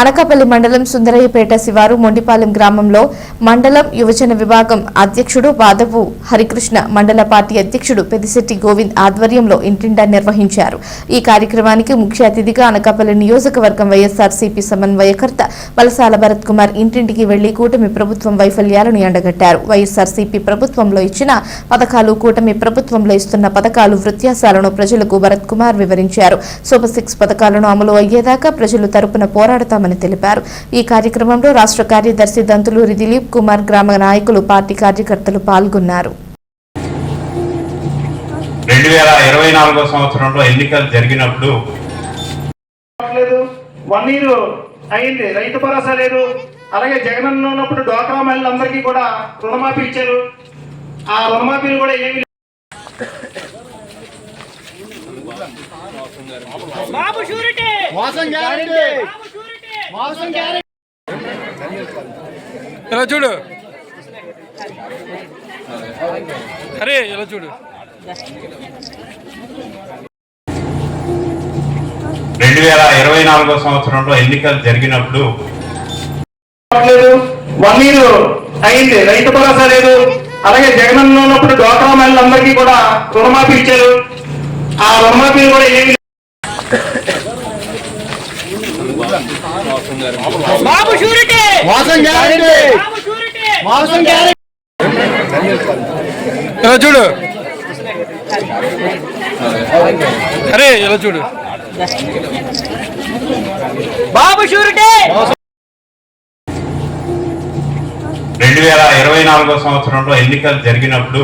Anakapalli మండలం సుందరయ్యపేట శివారు మొండిపాలెం గ్రామంలో మండలం యువజన విభాగం అధ్యక్షుడు వాదవు హరికృష్ణ మండల పార్టీ అధ్యక్షుడు పెదిశెట్టి గోవింద్ ఆధ్వర్యంలో ఇంటిండా నిర్వహించారు. ఈ కార్యక్రమానికి ముఖ్య అతిథిగా అనకాపల్లి నియోజకవర్గం వైఎస్ఆర్సీపీ సమన్వయకర్త వలసాల భరత్ కుమార్ ఇంటింటికి వెళ్ళి కూటమి ప్రభుత్వం వైఫల్యాలను ఎండగట్టారు. వైఎస్ఆర్సీపీ ప్రభుత్వంలో ఇచ్చిన పథకాలు కూటమి ప్రభుత్వంలో ఇస్తున్న పథకాలు వృత్యాసాలను ప్రజలకు భరత్ కుమార్ వివరించారు. సూపర్ సిక్స్ పథకాలను అమలు అయ్యేదాకా ప్రజలు తరపున పోరాడతామని తెలిపారు. ఈ కార్యక్రమంలో రాష్ట్ర కార్యదర్శి దంతులూరి దిలీప్ కుమార్ గ్రామ నాయకులు పార్టీ కార్యకర్తలు పాల్గొన్నారు. రెండు వేల ఇరవై నాలుగో సంవత్సరంలో ఎన్నికలు జరిగినప్పుడు లేదు. వన్ ఇయర్ అయింది. రైతు భరోసా లేదు. అలాగే జగనన్న ఉన్నప్పుడు డ్వాక్రా మహిళలందరికీ కూడా రుణమాఫీ ఇచ్చారు. ఆ రుణమాఫీలు కూడా ఏమి మోసం గ్యారెంటీ ఇలా చూడు? అరే ఇలా చూడు? రెండు వేల ఇరవై నాలుగో సంవత్సరంలో ఎన్నికలు జరిగినప్పుడు లేదు. వన్ ఇయర్ అయింది. రైతు భరోసా లేదు. అలాగే జగనన్న ఉన్నప్పుడు డ్వాక్రా మహిళలందరికీ కూడా రుణమాఫీ ఇచ్చారు. ఆ రుణమాఫీలు కూడా ఏమి బాబు షూరిటీ మోసం గ్యారెంటీ బాబు షూరిటీ మోసం గ్యారెంటీ ఇలా చూడు అరే ఇలా చూడు బాబు షూరిటీ రెండు వేల ఇరవై నాలుగో సంవత్సరంలో ఎన్నికలు జరిగినప్పుడు